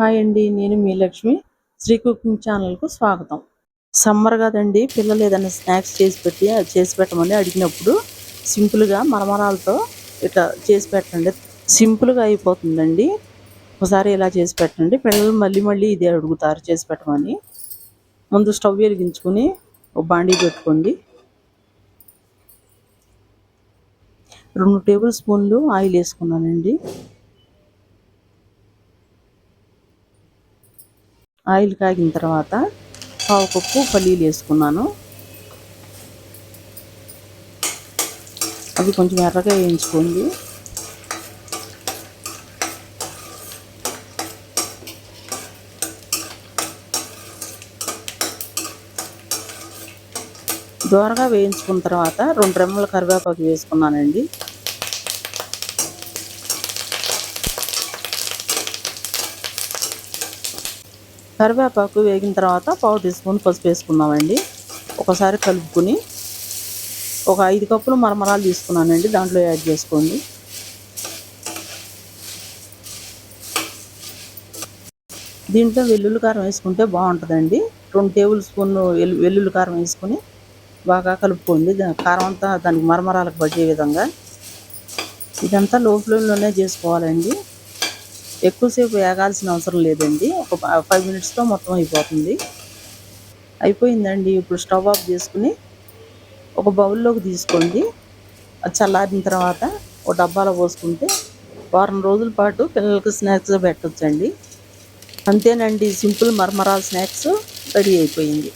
Hi అండి నేను మీ Lakshmi. Shri cooking ఛానల్కు స్వాగతం. సమ్మర్ కదండి పిల్లలు ఏదైనా స్నాక్స్ చేసి పెట్టి అది చేసి పెట్టమని అడిగినప్పుడు సింపుల్గా మరమరాలతో ఇట్లా చేసి పెట్టండి. సింపుల్గా అయిపోతుందండి. ఒకసారి ఇలా చేసి పెట్టండి. పిల్లలు మళ్ళీ మళ్ళీ ఇది అడుగుతారు చేసి పెట్టమని. ముందు స్టవ్ వెలిగించుకొని ఒక బాండీ పెట్టుకోండి. రెండు టేబుల్ స్పూన్లు ఆయిల్ వేసుకున్నానండి. ఆయిల్ కాగిన తర్వాత పావు కప్పు పల్లీలు వేసుకున్నాను. అవి కొంచెం ఎర్రగా వేయించుకోండి. దోరగా వేయించుకున్న తర్వాత రెండు రెమ్మల కరివేపాకు వేసుకున్నానండి. కరివేపాకు వేగిన తర్వాత పావు టీ స్పూన్ పసుపు వేసుకుందామండి. ఒకసారి కలుపుకుని ఒక ఐదు కప్పులు మరమరాలు తీసుకున్నానండి. దాంట్లో యాడ్ చేసుకోండి. దీంట్లో వెల్లుల్లి కారం వేసుకుంటే బాగుంటుందండి. రెండు టేబుల్ స్పూన్ వెల్లుల్లి కారం వేసుకుని బాగా కలుపుకోండి. కారం అంతా దానికి మరమరాలకు పట్టే విధంగా. ఇదంతా లో ఫ్లేమ్లోనే చేసుకోవాలండి. ఎక్కువసేపు వేగాల్సిన అవసరం లేదండి. ఒక ఫైవ్ మినిట్స్తో మొత్తం అయిపోతుంది. అయిపోయిందండి. ఇప్పుడు స్టవ్ ఆఫ్ చేసుకుని ఒక బౌల్లోకి తీసుకోండి. చల్లారిన తర్వాత ఒక డబ్బాలో పోసుకుంటే వారం రోజుల పాటు పిల్లలకు స్నాక్స్ పెట్టచ్చండి. అంతేనండి. సింపుల్ మరమరాల స్నాక్స్ రెడీ అయిపోయింది.